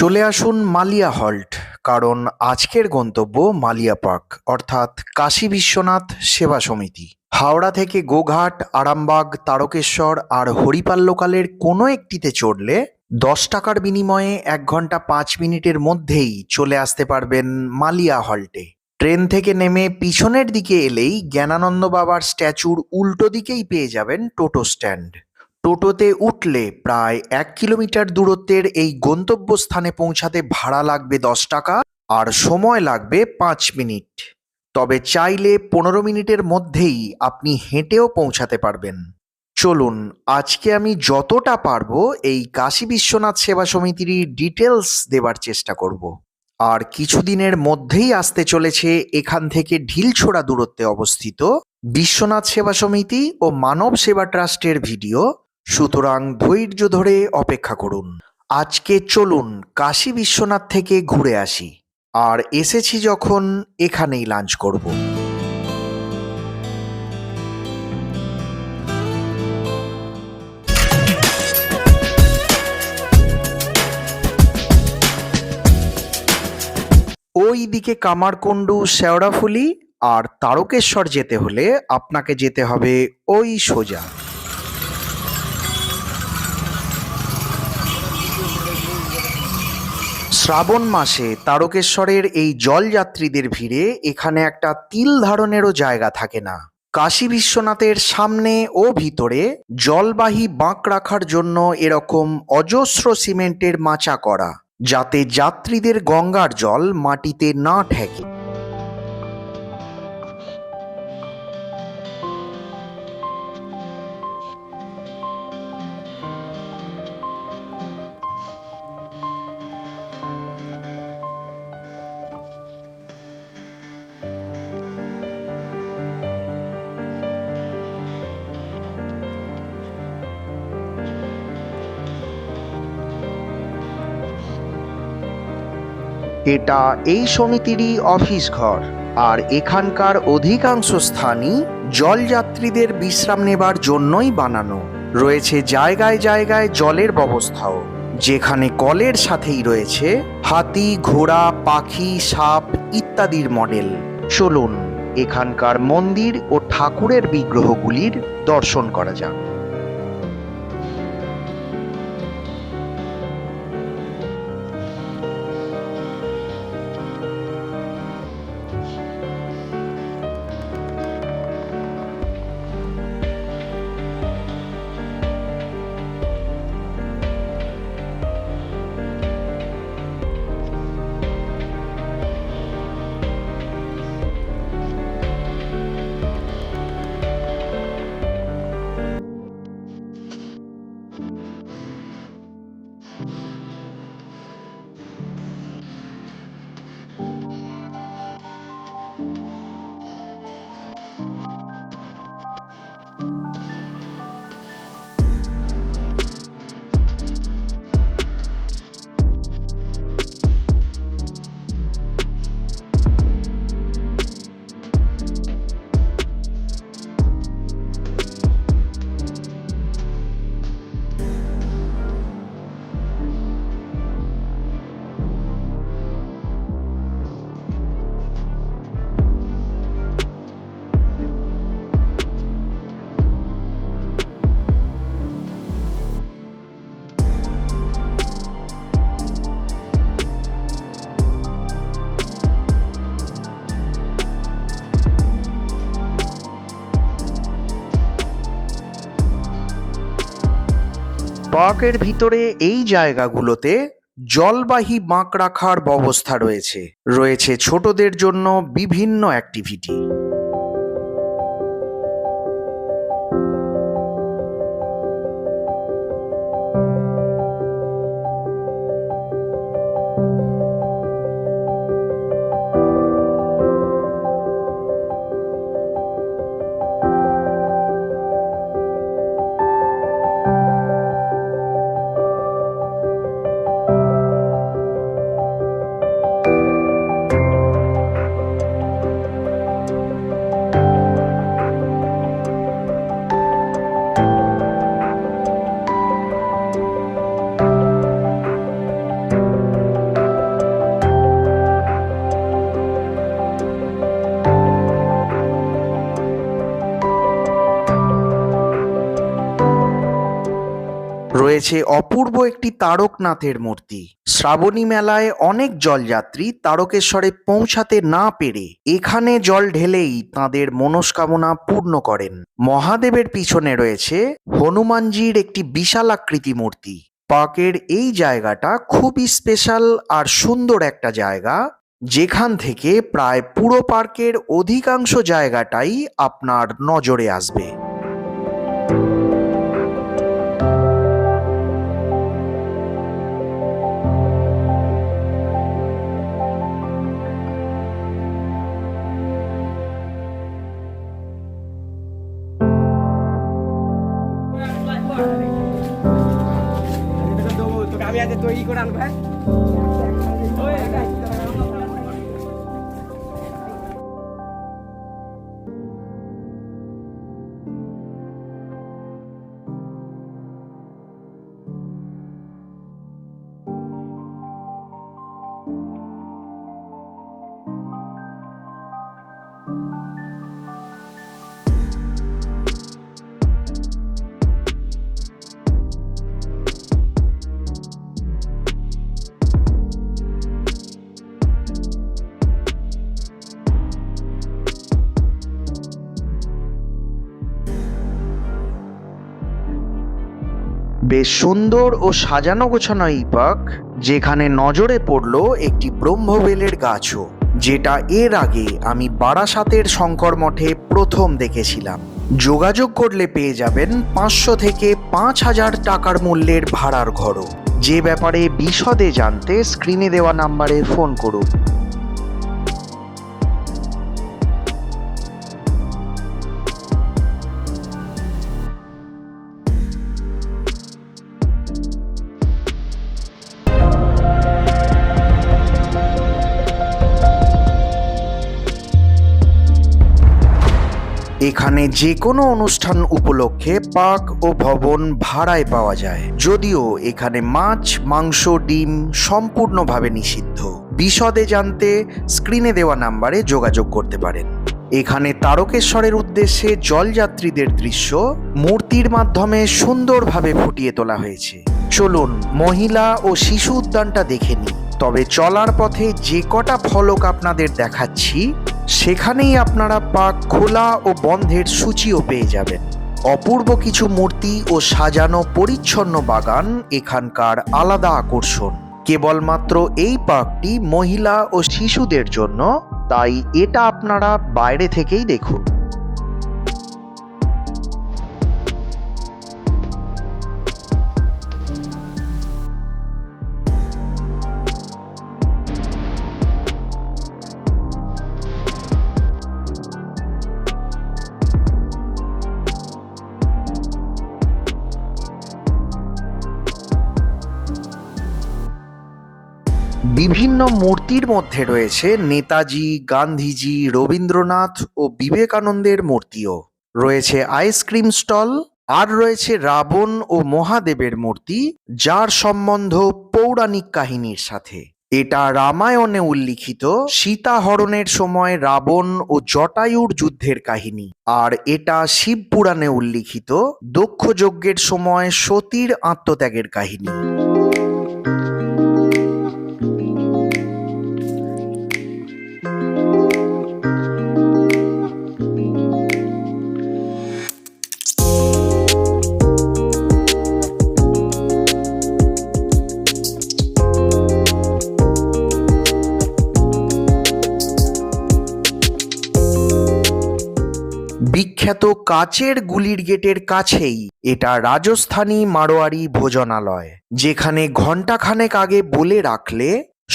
চলে আসুন মালিয়া হল্ট, কারণ আজকের গন্তব্য মালিয়া পার্ক, অর্থাৎ কাশী বিশ্বনাথ সেবা সমিতি। হাওড়া থেকে গোঘাট, আরামবাগ, তারকেশ্বর আর হরিপাল লোকালের কোনো একটিতে চড়লে দশ টাকার বিনিময়ে এক ঘণ্টা পাঁচ মিনিটের মধ্যেই চলে আসতে পারবেন মালিয়া হল্টে। ট্রেন থেকে নেমে পিছনের দিকে এলেই জ্ঞানানন্দ বাবার স্ট্যাচুর উল্টো দিকেই পেয়ে যাবেন টোটো স্ট্যান্ড। টোটোতে উঠলে প্রায় এক কিলোমিটার দূরত্বের এই গন্তব্যস্থানে পৌঁছাতে ভাড়া লাগবে দশ টাকা আর সময় লাগবে পাঁচ মিনিট। তবে চাইলে পনেরো মিনিটের মধ্যেই আপনি হেঁটেও পৌঁছাতে পারবেন। চলুন, আজকে আমি যতটা পারব এই কাশী বিশ্বনাথ সেবা সমিতির ডিটেলস দেবার চেষ্টা করব। আর কিছুদিনের মধ্যেই আসতে চলেছে এখান থেকে ঢিলছোড়া দূরত্বে অবস্থিত বিশ্বনাথ সেবা সমিতি ও মানব সেবা ট্রাস্টের ভিডিও। সুতরাং ধৈর্য ধরে অপেক্ষা করুন। আজকে চলুন কাশী বিশ্বনাথ থেকে ঘুরে আসি, আর এসেছি যখন এখানেই লাঞ্চ করব। ওই দিকে কামারকুণ্ডু, শেওড়াফুলি আর তারকেশ্বর যেতে হলে আপনাকে যেতে হবে ওই সোজা। শ্রাবণ মাসে তারকেশ্বরের এই জলযাত্রীদের ভিড়ে এখানে একটা তিল ধারণেরও জায়গা থাকে না। কাশী বিশ্বনাথের সামনে ও ভিতরে জলবাহী বাঁক রাখার জন্য এরকম অজস্র সিমেন্টের মাচা করা, যাতে যাত্রীদের গঙ্গার জল মাটিতে না ঠেকে। এটা এই সমিতিরই অফিস ঘর। আর এখানকার অধিকাংশ স্থানই জলযাত্রীদের বিশ্রাম নেবার জন্যই বানানো। রয়েছে জায়গায় জায়গায় জলের ব্যবস্থাও। যেখানে কলের সাথেই রয়েছে হাতি, ঘোড়া, পাখি, সাপ ইত্যাদির মডেল। চলুন এখানকার মন্দির ও ঠাকুরের বিগ্রহগুলির দর্শন করা যাক। পার্কের ভিতরে এই জায়গাগুলোতে জলবাহী বাঁক রাখার ব্যবস্থা রয়েছে। রয়েছে ছোটদের জন্য বিভিন্ন অ্যাক্টিভিটি রয়েছে অপূর্ব একটি তারকনাথের মূর্তি। শ্রাবণী মেলায় অনেক জলযাত্রী তারকেশ্বরে পৌঁছাতে না পেরে এখানে জল ঢেলেই তাঁদের মনস্কামনা পূর্ণ করেন। মহাদেবের পিছনে রয়েছে হনুমানজির একটি বিশাল আকৃতি মূর্তি। পার্কের এই জায়গাটা খুবই স্পেশাল আর সুন্দর একটা জায়গা, যেখান থেকে প্রায় পুরো পার্কের অধিকাংশ জায়গাটাই আপনার নজরে আসবে। তোকে আমি আজ তৈরি করে আনব বেশ সুন্দর ও সাজানো গোছানো এই যেখানে নজরে পড়ল একটি ব্রহ্মবেলের গাছও, যেটা এর আগে আমি বারাসাতের শঙ্কর মঠে প্রথম দেখেছিলাম। যোগাযোগ করলে পেয়ে যাবেন পাঁচশো থেকে পাঁচ হাজার টাকার মূল্যের ভাড়ার ঘরও। যে ব্যাপারে বিশদে জানতে স্ক্রিনে দেওয়া নাম্বারে ফোন করুন। এখানে যে কোনো অনুষ্ঠান উপলক্ষে পার্ক ও ভবন ভাড়ায় পাওয়া যায়। যদিও এখানে মাছ, মাংস, ডিম সম্পূর্ণভাবে নিষিদ্ধ। বিশদে জানতে স্ক্রিনে দেওয়া নাম্বারে যোগাযোগ করতে পারেন। এখানে তারকেশ্বরের উদ্দেশ্যে জলযাত্রীদের দৃশ্য মূর্তির মাধ্যমে সুন্দরভাবে ফুটিয়ে তোলা হয়েছে। চলুন মহিলা ও শিশু উদ্যানটা দেখে নিই। তবে চলার পথে যে কটা ফলক আপনাদের দেখাচ্ছি সেখানেই আপনারা পাক খোলা ও বন্ধের সূচিও পেয়ে যাবেন। অপূর্ব কিছু মূর্তি ও সাজানো পরিচ্ছন্ন বাগান এখানকার আলাদা আকর্ষণ। কেবলমাত্র এই পার্কটি মহিলা ও শিশুদের জন্য, তাই এটা আপনারা বাইরে থেকেই দেখুন। বিভিন্ন মূর্তির মধ্যে রয়েছে নেতাজি, গান্ধীজি, রবীন্দ্রনাথ ও বিবেকানন্দের মূর্তিও। রয়েছে আইসক্রিম স্টল আর রয়েছে রাবণ ও মহাদেবের মূর্তি, যার সম্বন্ধ পৌরাণিক কাহিনীর সাথে। এটা রামায়ণে উল্লিখিত সীতাহরণের সময় রাবণ ও জটায়ুর যুদ্ধের কাহিনী। আর এটা শিব পুরাণে উল্লিখিত দক্ষ যজ্ঞের সময় সতীর আত্মত্যাগের কাহিনী। বিখ্যাত কাচের গুলির গেটের কাছেই এটা রাজস্থানী মারোয়ারি ভোজনালয়, যেখানে ঘন্টাখানেক আগে বলে রাখলে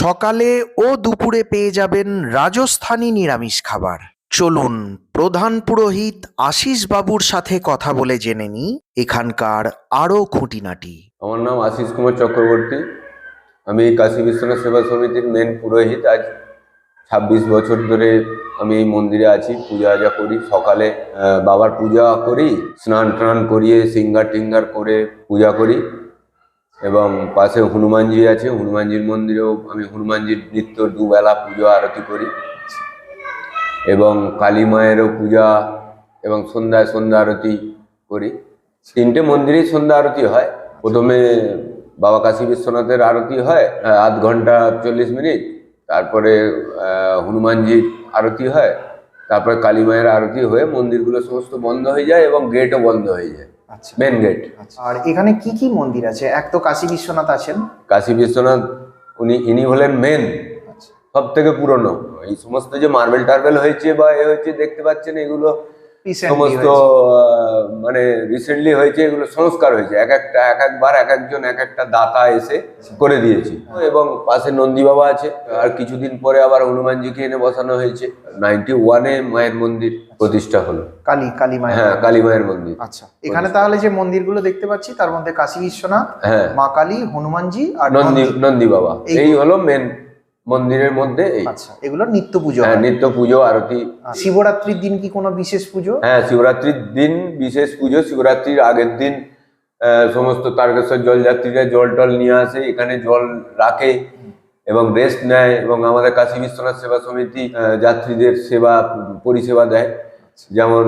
সকালে ও দুপুরে পেয়ে যাবেন রাজস্থানী নিরামিষ খাবার। চলুন প্রধান পুরোহিত আশিস বাবুর সাথে কথা বলে জেনে নিই এখানকার আরও খুঁটিনাটি। আমার নাম আশিস কুমার চক্রবর্তী। আমি কাশী বিশ্বনাথ সেবা সমিতির মেন পুরোহিত। আজ ছাব্বিশ বছর ধরে আমি এই মন্দিরে আছি, পূজা আজা করি। সকালে বাবার পূজা করি, স্নান টান করিয়ে সিঙ্গার টিঙ্গার করে পূজা করি। এবং পাশে হনুমানজি আছে, হনুমানজির মন্দিরেও আমি হনুমানজির নিত্য দুবেলা পুজো আরতি করি। এবং কালী মায়েরও পূজা এবং সন্ধ্যায় সন্ধ্যা আরতি করি। তিনটে মন্দিরেই সন্ধ্যা আরতি হয়। প্রথমে বাবা কাশী বিশ্বনাথের আরতি হয় আধ ঘণ্টা চল্লিশ মিনিট। তারপরে হনুমানজির আরতি হয় তারপরে কালী মায়ের আরতি হয়ে মন্দিরগুলো সমস্ত বন্ধ হয়ে যায় এবং গেটও বন্ধ হয়ে যায় আচ্ছা। মেন গেট আচ্ছা। আর এখানে কি কি মন্দির আছে? এক তো কাশী বিশ্বনাথ আছেন। কাশী বিশ্বনাথ উনি ইনি হলেন মেন আচ্ছা। সব থেকে পুরনো। এই সমস্ত যে মার্বেল টার্বেল হয়েছে বা এ হয়েছে দেখতে পাচ্ছেন এগুলো সমস্ত মানে রিসেন্টলি হয়েছে এগুলো সংস্কার হয়েছে। এক একটা এক একবার এক একজন এক একটা দাতা এসে করে দিয়েছে। এবং পাশে নন্দী বাবা আছে আর কিছুদিন পরে আবার হনুমানজিকে এনে বসানো হয়েছে। নাইনটি ওয়ানে মায়ের মন্দির প্রতিষ্ঠা হলো। কালী কালী মায়ের হ্যাঁ কালী মায়ের মন্দির। আচ্ছা এখানে তাহলে যে মন্দিরগুলো দেখতে পাচ্ছি তার মধ্যে কাশী বিশ্বনাথ হ্যাঁ। মা কালী হনুমানজি আর নন্দী নন্দী। বাবা। এই হলো মেন মন্দিরের মধ্যে এই। আচ্ছা এগুলো নিত্য পুজো হ্যাঁ। নিত্য পুজো আরতি। আর শিবরাত্রির দিন কি কোনো বিশেষ পুজো? হ্যাঁ শিবরাত্রির দিন বিশেষ পুজো শিবরাত্রির আগের দিন সমস্ত তারকেশ্বর জলযাত্রীরা জল টল নিয়ে আসে এখানে জল রাখে এবং রেস্ট নেয় এবং আমাদের কাশী বিশ্বনাথ সেবা সমিতি যাত্রীদের সেবা পরিষেবা দেয়। যেমন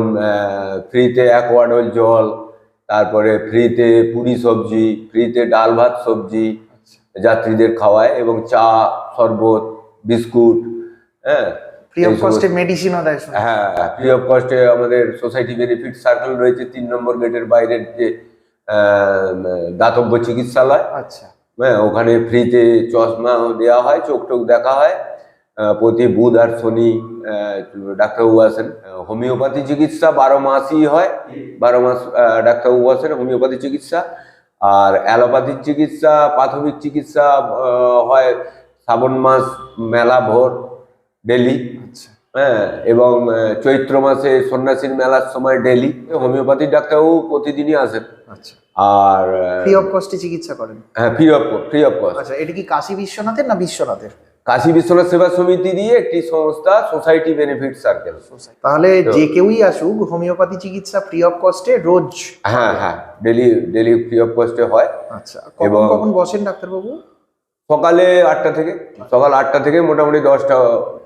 ফ্রিতে এক ওয়ার্ডল জল তারপরে ফ্রিতে পুরি সবজি ফ্রিতে ডাল ভাত সবজি যাত্রীদের খাওয়ায় এবং চা শরবত বিস্কুট হ্যাঁ? ফ্রি অফ কস্টে মেডিসিনও দেয় হ্যাঁ ফ্রি অফ কস্টে আমাদের সোসাইটি বেনিফিট সার্কেল রয়েছে তিন নম্বর গেটের বাইরের যে দাতব্য চিকিৎসালয়। আচ্ছা। হ্যাঁ ওখানে ফ্রিতে চশমা দেওয়া হয় চোখ টোক দেখা হয়। প্রতি বুধ আর শনি ডাক্তারবাবু আসেন। হোমিওপ্যাথি চিকিৎসা বারো মাসই হয়। বারো মাস ডাক্তারবাবু আসেন হোমিওপ্যাথি চিকিৎসা। আর অ্যালোপ্যাথির চিকিৎসা প্রাথমিক চিকিৎসা আহ, হয় শ্রাবণ মাস মেলা ভোর ডেলি। আচ্ছা। হ্যাঁ এবং চৈত্র মাসে সন্ন্যাসীর মেলার সময় ডেলি। হোমিওপ্যাথি ডাক্তারও প্রতিদিনই আসেন। আচ্ছা। আর ফ্রি অফ কস্টে চিকিৎসা করেন? হ্যাঁ free of free of cost আচ্ছা এটা কি কাশী বিশ্বনাথের না বিশ্বনাথের? কাশী বিশ্বনাথ সেবা সমিতি দিয়ে একটি সংস্থা সোসাইটি বেনিফিট সার্কেল তাহলে যে কেউই আসুক হোমিওপ্যাথি চিকিৎসা ফ্রি অফ কস্টে রোজ। হ্যাঁ হ্যাঁ ডেলি ডেলি ফ্রি অফ কস্টে হয়। আচ্ছা কখন কখন বসেন ডাক্তারবাবু? সকালে আটটা থেকে সকাল আটটা থেকে মোটামুটি দশটা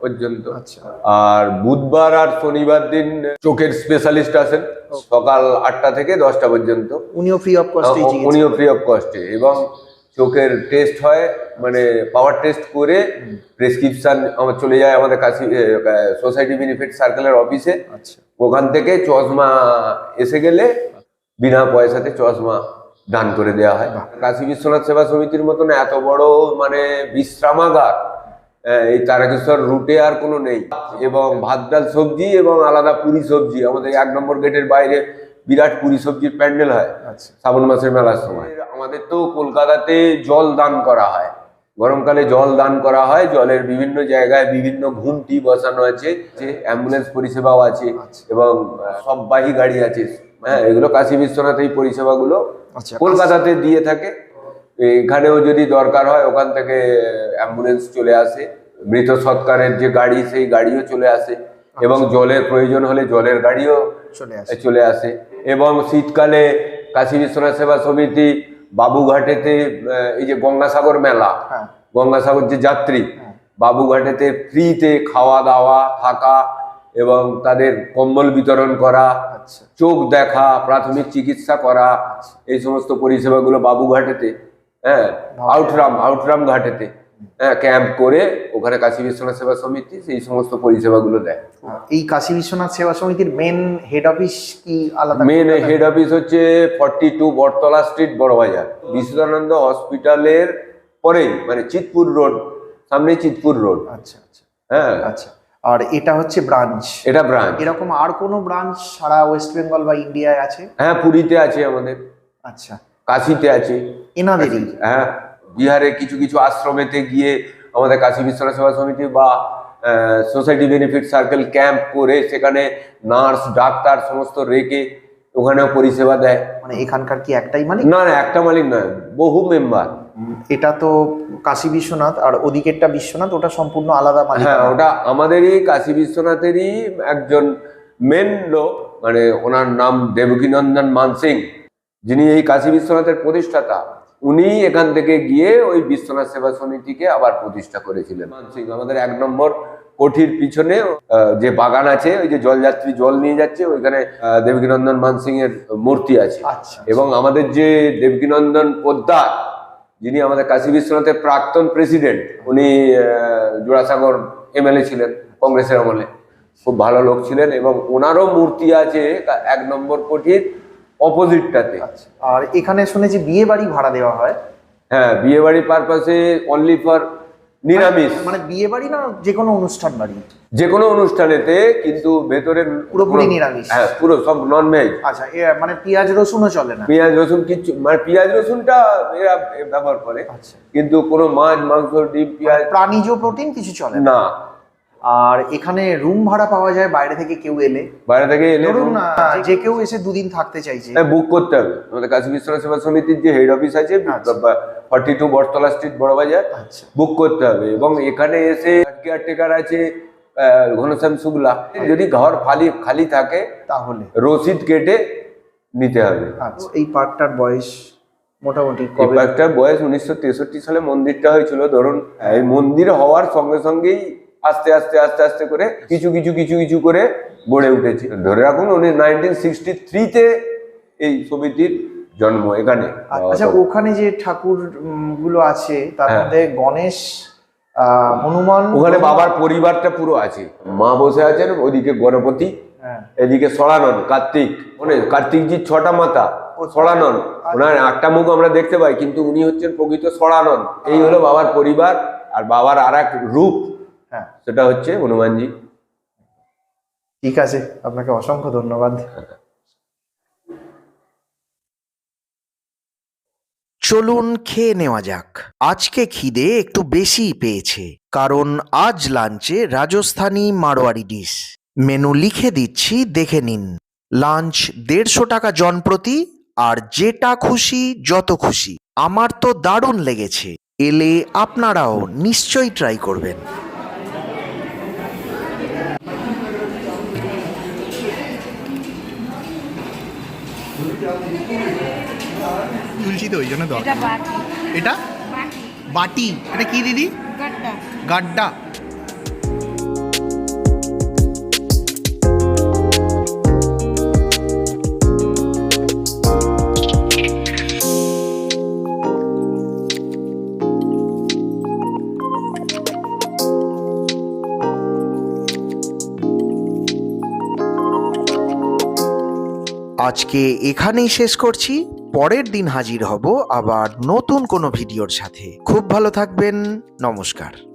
পর্যন্ত। আচ্ছা। আর বুধবার আর শনিবার দিন চোখের স্পেশালিস্ট আসেন। সকাল আটটা থেকে দশটা পর্যন্ত। উনিও ফ্রি অফ কস্টে উনিও ফ্রি অফ কস্টে এবং চোখের টেস্ট হয় মানে পাওয়ার টেস্ট করে প্রেসক্রিপশন আমার চলে যায় আমাদের কাছে সোসাইটি বেনিফিট সার্কেলের অফিসে ওখান থেকে চশমা এসে গেলে বিনা পয়সাতে চশমা দান করে দেওয়া হয়। কাশী বিশ্বনাথ সেবা সমিতির মতন এত বড় মানে বিশ্রামাগার এই তারকেশ্বর রুটে আর কোনো নেই। এবং ভাত ডাল সবজি এবং আলাদা পুরি সবজি আমাদের এক নম্বর গেটের বাইরে বিরাট পুরি সবজির প্যান্ডেল হয় আচ্ছা। শ্রাবণ মাসের মেলার সময়। আমাদের তো কলকাতাতে জল দান করা হয়। গরমকালে জল দান করা হয় জলের বিভিন্ন জায়গায় বিভিন্ন ঘুমটি বসানো আছে যে অ্যাম্বুলেন্স পরিষেবাও আছে আচ্ছা। এবং সববাহী গাড়ি আছে। হ্যাঁ এগুলো কাশী বিশ্বনাথ এই পরিষেবাগুলো আচ্ছা। কলকাতাতে দিয়ে থাকে। এখানেও যদি দরকার হয় ওখান থেকে অ্যাম্বুলেন্স চলে আসে। মৃত সৎকারের যে গাড়ি সেই গাড়িও চলে আসে। এবং জলের প্রয়োজন হলে জলের গাড়িও চলে আসে। চলে আসে। এবং শীতকালে কাশী বিশ্বনাথ সেবা সমিতি বাবুঘাটেতে এই যে গঙ্গাসাগর মেলা হ্যাঁ। গঙ্গাসাগর যে যাত্রী হ্যাঁ। বাবুঘাটেতে ফ্রিতে খাওয়া দাওয়া থাকা এবং তাদের কম্বল বিতরণ করা আচ্ছা। চোখ দেখা প্রাথমিক চিকিৎসা করা এই সমস্ত পরিষেবাগুলো বাবুঘাটেতে হ্যাঁ আউটরাম আউটরাম ঘাটেতে। ক্যাম্প করে ওখানে কাশী বিশ্বনাথ সেবা সমিতি সেই সমস্ত পরিষেবাগুলো দেয়। এই কাশী বিশ্বনাথ সেবা সমিতির মেন হেড অফিস কি আলাদা? মেন হেড অফিস হচ্ছে forty two Battala street Barabazar Bishuddhananda হসপিটালের পরেই মানে চিতপুর রোড সামনে চিতপুর রোড আচ্ছা আচ্ছা। হ্যাঁ। আচ্ছা। আর এটা হচ্ছে ব্রাঞ্চ এটা ব্রাঞ্চ এরকম আর কোনো ব্রাঞ্চ সারা ওয়েস্ট বেঙ্গল বা ইন্ডিয়ায় আছে? হ্যাঁ পুরীতে আছে আমাদের। আচ্ছা। কাশিতে আছে। এনাদেরই? হ্যাঁ বিহারে কিছু কিছু আশ্রমেতে গিয়ে আমাদের কাশী বিশ্বনাথ সেবা সমিতি বা সোসাইটি বেনিফিট সার্কেল ক্যাম্প করে সেখানে নার্স ডাক্তার সমস্ত রেখে ওখানেও পরিষেবা দেয়। মানে এখানকার কি একটাই মানে না না একটা মালিক নয় বহু মেম্বার। এটা তো কাশী বিশ্বনাথ আর ওদিকেরটা বিশ্বনাথ ওটা সম্পূর্ণ আলাদা মালিক। হ্যাঁ ওটা আমাদেরই কাশী বিশ্বনাথেরই একজন মেন লোক মানে ওনার নাম দেবকীনন্দন মানসিং যিনি এই কাশী বিশ্বনাথের প্রতিষ্ঠাতা। উনি এখান থেকে গিয়ে ওই বিশ্বনাথ সেবা সমিতিকে আবার প্রতিষ্ঠা করেছিলেন। মানসিং আমাদের এক নম্বর কোঠির পিছনে যে বাগান আছে ওই যে জলযাত্রী জল নিয়ে যাচ্ছে ওইখানে দেবকীনন্দন মানসিং এর মূর্তি আছে। আচ্ছা এবং আমাদের যে দেবকীনন্দন পোদ্দার যিনি আমাদের কাশী বিশ্বনাথের প্রাক্তন প্রেসিডেন্ট উনি জোড়াসাগর এমএলএ ছিলেন কংগ্রেসের আমলে। খুব ভালো লোক ছিলেন এবং ওনারও মূর্তি আছে এক নম্বর কোঠির। অপোজিটটাতে আচ্ছা আর এখানে শুনেছি বিয়ে বাড়ি ভাড়া দেওয়া হয়? হ্যাঁ বিয়ে বাড়ি পারপাসে অনলি ফর নিরামিষ। মানে বিয়ে বাড়ি না যে কোনো অনুষ্ঠান বাড়ি? যে কোনো অনুষ্ঠানেতে কিন্তু ভেতরে পুরোপুরি নিরামিষ। হ্যাঁ পুরো সব নন ভেজ আচ্ছা এ মানে পেঁয়াজ রসুনও চলে না? পেঁয়াজ রসুন কিছু মানে পেঁয়াজ রসুনটা এরা ব্যবহার করে। আচ্ছা। কিন্তু কোনো মাছ মাংস ডিম পেঁয়াজ প্রাণীজ প্রোটিন কিছু চলে না। আর এখানে রুম ভাড়া পাওয়া যায় বাইরে থেকে কেউ এলে। বাইরে থেকে এলে ধরুন যে কেউ এসে দুদিন থাকতে চাইছে। বুক করতে হবে। আমাদের কাশী বিশ্বনাথ সেবা সমিতির যে হেড অফিস আছে আচ্ছা। ফর্টি টু বটতলা স্ট্রিট বড় বাজার আচ্ছা। বুক করতে হবে। এবং এখানে এসে কেয়ারটেকার আছে ঘনশ্যাম শুক্লা। যদি ঘর খালি খালি থাকে তাহলে। রসিদ কেটে নিতে হবে। আচ্ছা। এই পার্কটার বয়স মোটামুটি এই পার্কটার বয়স উনিশশো তেষট্টি সালে মন্দিরটা হয়েছিল। ধরুন এই মন্দির হওয়ার সঙ্গে সঙ্গেই আস্তে আস্তে আস্তে আস্তে করে কিছু কিছু কিছু কিছু করে গড়ে উঠেছে। ধরে রাখুন উনি নাইনটিন সিক্সটি থ্রিতে এই সমিতির জন্ম এখানে। আচ্ছা ওখানে যে ঠাকুরগুলো আছে তার হ্যাঁ। মধ্যে গণেশ হনুমান ওখানে বাবার পরিবারটা পুরো আছে। মা বসে আছেন ওদিকে গণপতি হ্যাঁ। এদিকে সরানন কার্তিক। মানে কার্তিকজির ছটা মাতা ও সরানন। ওনার আটটা মুখ আমরা দেখতে পাই কিন্তু উনি হচ্ছেন প্রকৃত সরানন। এই হলো বাবার পরিবার আর বাবার আর এক রূপ। হ্যাঁ। সেটা হচ্ছে হনুমানজি। ঠিক আছে আপনাকে অসংখ্য ধন্যবাদ। চলুন খেয়ে নেওয়া যাক। আজকে খিদে একটু বেশি পেয়েছে কারণ আজ লাঞ্চে রাজস্থানি মারোয়ারি ডিশ। মেনু লিখে দিচ্ছি দেখে নিন। লাঞ্চ দেড়শো টাকা জনপ্রতি আর যেটা খুশি যত খুশি। আমার তো দারুণ লেগেছে। এলে আপনারাও নিশ্চয়ই ট্রাই করবেন। তো ওই জন্য দরকার। এটা বাটি। এটা? বাটি। বাটি। এটা কি দিদি? গাড্ডা। আজকে এখানেই শেষ করছি। পরের দিন হাজির হব আবার নতুন কোনো ভিডিওর সাথে। খুব ভালো থাকবেন নমস্কার।